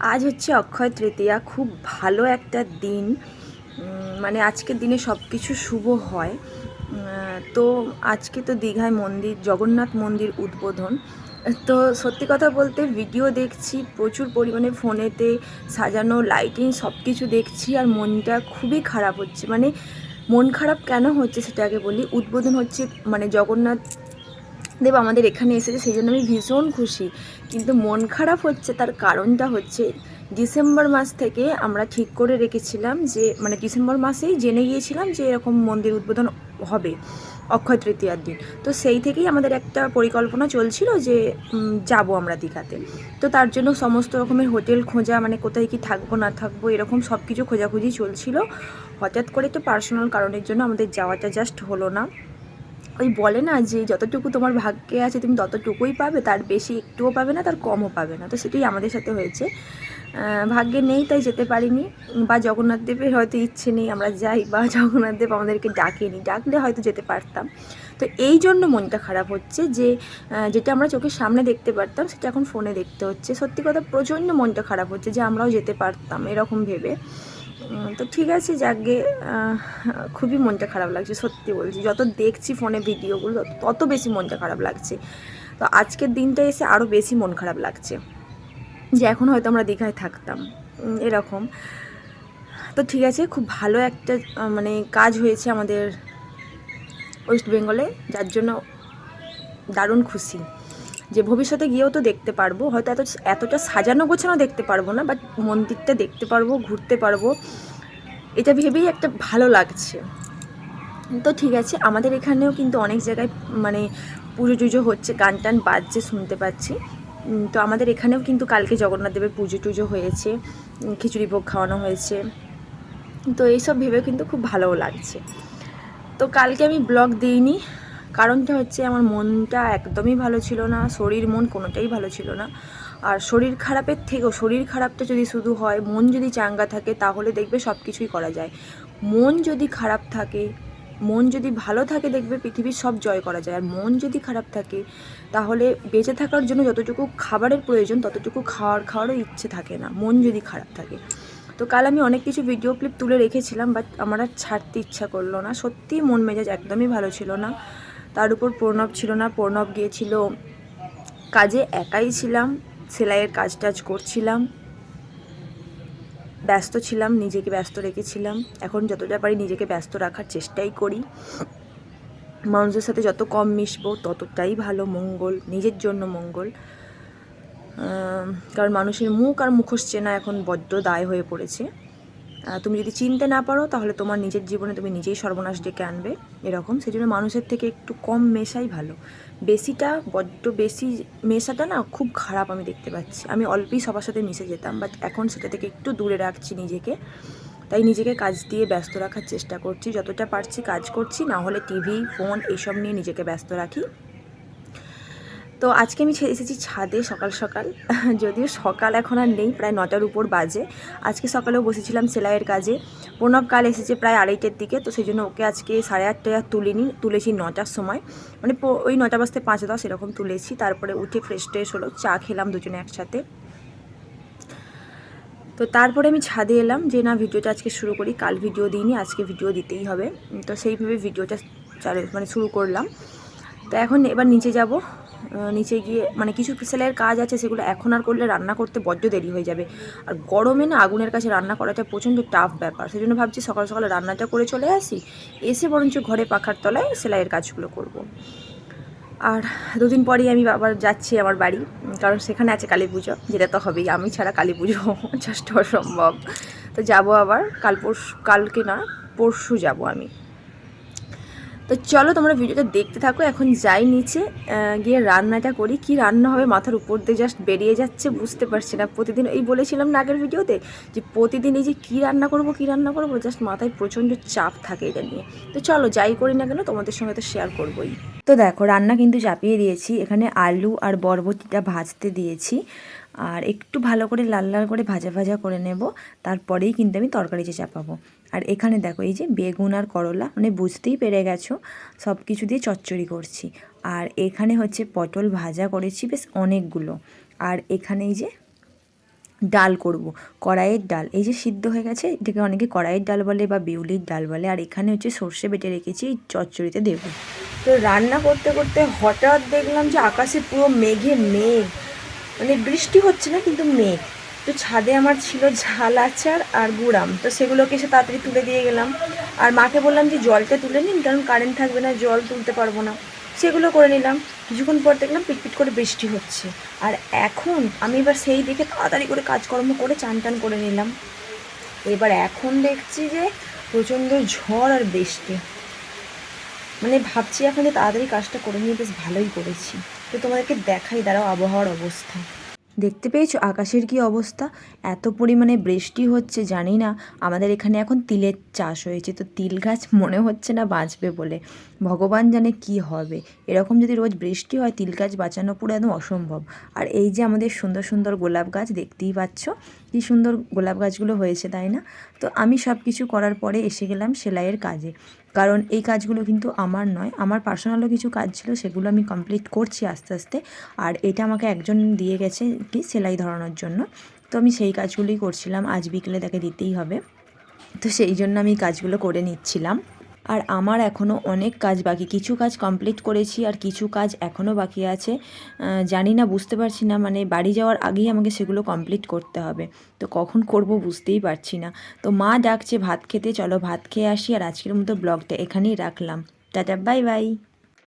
আজ হচ্ছে অক্ষয় তৃতীয়া। খুব ভালো একটা দিন। মানে আজকের দিনে সব কিছু শুভ হয়। তো আজকে তো দীঘায় মন্দির, জগন্নাথ মন্দির উদ্বোধন। তো সত্যি কথা বলতে ভিডিও দেখছি, প্রচুর পরিমাণে ফোনেতে সাজানো লাইটিং সব কিছু দেখছি আর মনটা খুবই খারাপ হচ্ছে। মানে মন খারাপ কেন হচ্ছে সেটা আগে বলি। উদ্বোধন হচ্ছে মানে জগন্নাথ দেব আমাদের এখানে এসেছে, সেই জন্য আমি ভীষণ খুশি। কিন্তু মন খারাপ হচ্ছে, তার কারণটা হচ্ছে ডিসেম্বর মাস থেকে আমরা ঠিক করে রেখেছিলাম যে মানে ডিসেম্বর মাসেই জেনে গিয়েছিলাম যে এরকম মন্দির উদ্বোধন হবে অক্ষয় তৃতীয়ার দিন। তো সেই থেকেই আমাদের একটা পরিকল্পনা চলছিল যে যাব আমরা দীঘাতে। তো তার জন্য সমস্ত রকমের হোটেল খোঁজা মানে কোথায় কি থাকব, না থাকব, এরকম সব কিছু খোঁজাখুঁজি চলছিল। হঠাৎ করে তো পার্সোনাল কারণের জন্য আমাদের যাওয়াটা জাস্ট হলো না। ওই বলে না যে যতটুকু তোমার ভাগ্যে আছে তুমি ততটুকুই পাবে, তার বেশি একটুও পাবে না, তার কমও পাবে না। তো সেটাই আমাদের সাথে হয়েছে। ভাগ্যে নেই তাই যেতে পারিনি। বা জগন্নাথ দেবের হয়তো ইচ্ছে নেই, আমরা যাই। বা জগন্নাথ দেব আমাদেরকে ডাকেনি। ডাকলে হয়তো যেতে পারতাম। তো এই জন্য মনটা খারাপ হচ্ছে যে যেটা আমরা চোখের সামনে দেখতে পারতাম, সেটা এখন ফোনে দেখতে হচ্ছে। সত্যি কথা, প্রচণ্ড মনটা খারাপ হচ্ছে যে আমরাও যেতে পারতাম, এরকম ভেবে। তো ঠিক আছে যাকে খুবই মনটা খারাপ লাগছে, সত্যি বলছি। যত দেখছি ফোনে ভিডিওগুলো, তত- বেশি মনটা খারাপ লাগছে। তো আজকের দিনটা এসে আরও বেশি মন খারাপ লাগছে, যে এখন হয়তো আমরা দীঘায় থাকতাম। এরকম। তো ঠিক আছে, খুব ভালো একটা মানে কাজ হয়েছে আমাদের ওয়েস্ট বেঙ্গলে, যার জন্য দারুণ খুশি। যে ভবিষ্যতে গিয়েও তো দেখতে পারব, হয়তো এত, এতটা সাজানো গোছানো দেখতে পারব না বাট মন্দিরটা দেখতে পারব, ঘুরতে পারব। এটা ভেবেই একটা ভালো লাগছে। তো ঠিক আছে, আমাদের এখানেও কিন্তু অনেক জায়গায় মানে পুজো টুজো হচ্ছে, গান টান বাজছে, শুনতে পাচ্ছি। তো আমাদের এখানেও কিন্তু কালকে জগন্নাথ দেবের পুজো টুজো হয়েছে খিচুড়ি ভোগ খাওয়ানো হয়েছে। তো এইসব ভেবেও কিন্তু খুব ভালোও লাগছে। তো কালকে আমি ব্লগ দিইনি কারণটা হচ্ছে আমার মনটা একদমই ভালো ছিল না, শরীর, মন কোনোটাই ভালো ছিল না। আর শরীর খারাপের থেকেও, শরীর খারাপটা যদি শুধু হয়, মন যদি চাঙ্গা থাকে, তাহলে দেখবে সব কিছুই করা যায়। মন যদি খারাপ থাকে, মন যদি ভালো থাকে, দেখবে পৃথিবীর সব জয় করা যায়। আর মন যদি খারাপ থাকে, তাহলে বেঁচে থাকার জন্য যতটুকু খাবারের প্রয়োজন, ততটুকু খাওয়ার, খাওয়ারও ইচ্ছে থাকে না, মন যদি খারাপ থাকে। তো কাল আমি অনেক কিছু ভিডিও ক্লিপ তুলে রেখেছিলাম বাট আমার আর ছাড়তে ইচ্ছা করল না। সত্যিই মন মেজাজ একদমই ভালো ছিল না। তার উপর প্রণব ছিল না। প্রণব গিয়েছিল কাজে, একাই ছিলাম, সেলাইয়ের কাজ টাজ করছিলাম। ব্যস্ত ছিলাম, নিজেকে ব্যস্ত রেখেছিলাম। এখন যতটা পারি নিজেকে ব্যস্ত রাখার চেষ্টাই করি। মানুষের সাথে যত কম মিশবো, ততটাই ভালো, মঙ্গল, নিজের জন্য মঙ্গল। কারণ মানুষের মুখ আর মুখোশ চেনা এখন বড্ড দায় হয়ে পড়েছে। তুমি যদি চিনতে না পারো, তাহলে তোমার নিজের জীবনে তুমি নিজেই সর্বনাশ ডেকে আনবে এরকম। সেই জন্য মানুষের থেকে একটু কম মেশাই ভালো। বেশিটা, বড্ড বেশি মেশাটা না খুব খারাপ আমি দেখতে পাচ্ছি। আমি অল্পই সবার সাথে মিশে যেতাম বাট এখন সেটা থেকে একটু দূরে রাখছি নিজেকে। তাই নিজেকে কাজ দিয়ে ব্যস্ত রাখার চেষ্টা করছি। যতটা পারছি কাজ করছি, না হলে টিভি, ফোন, এইসব নিয়ে নিজেকে ব্যস্ত রাখি। তো আজকে আমি এসেছি ছাদে সকাল সকাল। যদিও সকাল এখন আর নেই, প্রায় নটার উপর বাজে। আজকে সকালেও বসেছিলাম সেলাইয়ের কাজে। প্রণব কাল এসেছে প্রায় আড়াইটের দিকে, তো সেই জন্য ওকে আজকে সাড়ে আটটায় আর তুলিনি, তুলেছি নটার সময়। মানে ওই নটা বাজতে পাঁচ দশ এরকম তুলেছি, তারপরে উঠে ফ্রেশ ট্রেশ হলো, চা খেলাম দুজনে একসাথে। তো তারপরে আমি ছাদে এলাম, যে না ভিডিওটা আজকে শুরু করি, কাল ভিডিও দিইনি, আজকে ভিডিও দিতেই হবে। তো সেইভাবে ভিডিওটা চালু মানে শুরু করলাম। তো এখন এবার নিচে যাব। নিচে গিয়ে মানে কিছু সেলাইয়ের কাজ আছে, সেগুলো এখন আর করলে রান্না করতে বড্ড দেরি হয়ে যাবে। আর গরমে না আগুনের কাছে রান্না করাটা প্রচণ্ড টাফ ব্যাপার। সেই জন্য ভাবছি সকাল সকাল রান্নাটা করে চলে আসি, এসে বরঞ্চ ঘরে পাখার তলায় সেলাইয়ের কাজগুলো করব। আর দুদিন পরেই আমি আবার যাচ্ছি আমার বাড়ি, কারণ সেখানে আছে কালী পুজো, যেটা তো হবেই। আমি ছাড়া কালী পুজো জাস্ট অসম্ভব। তো যাব আবার, কাল পরশু, কালকে না, পরশু যাব আমি। তো চলো তোমরা ভিডিওটা দেখতে থাকো, এখন যাই নিচে গিয়ে রান্নাটা করি। কি রান্না হবে মাথার উপর দিয়ে জাস্ট বেরিয়ে যাচ্ছে, বুঝতে পারছি না। প্রতিদিন এই বলেছিলাম না আগের ভিডিওতে যে প্রতিদিন এই যে কী রান্না করব, কী রান্না করব জাস্ট মাথায় প্রচণ্ড চাপ থাকে এটা নিয়ে। তো চলো যাই করি না কেন, তোমাদের সঙ্গে তো শেয়ার করবোই। তো দেখো, রান্না কিন্তু চাপিয়ে দিয়েছি। এখানে আলু আর বরবটিটা ভাজতে দিয়েছি। আর একটু ভালো করে লাল লাল করে ভাজা ভাজা করে নেব, তারপরেই কিন্তু আমি তরকারিতে চাপাবো। আর এখানে দেখো এই যে বেগুন আর করলা মানে বুঝতেই পেরে গেছো সব কিছু দিয়ে চচ্চড়ি করছি। আর এখানে হচ্ছে পটল ভাজা করেছি বেশ অনেকগুলো। আর এখানে এই যে ডাল করব, কড়াইয়ের ডাল। এই যে সিদ্ধ হয়ে গেছে, এটাকে অনেকে কড়াইয়ের ডাল বলে বা বিউলির ডাল বলে। আর এখানে হচ্ছে সর্ষে বেটে রেখেছি, এই চচ্চড়িতে দেবো। তো রান্না করতে করতে হঠাৎ দেখলাম যে আকাশে পুরো মেঘে মেঘ। মানে বৃষ্টি হচ্ছে না, কিন্তু মেঘ। তো ছাদে আমার ছিল ঝাল আচার আর গুড়াম। তো সেগুলোকে এসে তাড়াতাড়ি তুলে দিয়ে গেলাম। আর মাকে বললাম যে, জলটা তুলে নিন, কারণ কারেন্ট থাকবে না, জল তুলতে পারব না। সেগুলো করে নিলাম। কিছুক্ষণ পর দেখলাম পিটপিট করে বৃষ্টি হচ্ছে। আর এখন আমি এবার সেই দেখে তাড়াতাড়ি করে কাজকর্ম করে চান টান করে নিলাম। এবার এখন দেখছি যে, প্রচণ্ড ঝড় আর বৃষ্টি। মানে ভাবছি এখন যে তাড়াতাড়ি কাজটা করে নিয়ে বেশ ভালোই করেছি। তো তোমাদেরকে দেখাই, দাঁড়াও আবহাওয়ার অবস্থা। দেখতে পেয়েছ আকাশের কি অবস্থা? এত পরিমাণে বৃষ্টি হচ্ছে, জানি না। আমাদের এখানে এখন তিলের চাষ হয়েছে, তো তিল গাছ মনে হচ্ছে না বাঁচবে বলে। ভগবান জানে কি হবে। এরকম যদি রোজ বৃষ্টি হয়, তিল গাছ বাঁচানো পুরো একদম অসম্ভব। আর এই যে আমাদের সুন্দর সুন্দর গোলাপ গাছ, দেখতেই পাচ্ছ। কি সুন্দর গোলাপ গাছগুলো হয়েছে, তাই না? তো আমি সব কিছু করার পরে এসে গেলাম সেলাইয়ের কাজে। কারণ এই কাজগুলো কিন্তু আমার নয়, আমার পার্সোনালও কিছু কাজ ছিল, সেগুলো আমি কমপ্লিট করছি আস্তে আস্তে। আর এটা আমাকে একজন দিয়ে গেছে কি সেলাই ধরানোর জন্য। তো আমি সেই কাজগুলোই করছিলাম, আজ বিকেলে তাকে দিতেই হবে। তো সেই জন্য আমি কাজগুলো করে নিচ্ছিলাম। আর আমার এখনও অনেক কাজ বাকি। কিছু কাজ কমপ্লিট করেছি আর কিছু কাজ এখনও বাকি আছে। জানি না, বুঝতে পারছি না। মানে বাড়ি যাওয়ার আগেই আমাকে সেগুলো কমপ্লিট করতে হবে। তো কখন করব বুঝতেই পারছি না। তো মা ডাকছে, ভাত খেতে, চলো ভাত খেয়ে আসি। আর আজকের মতো ব্লগটা এখানেই রাখলাম। Tata bye bye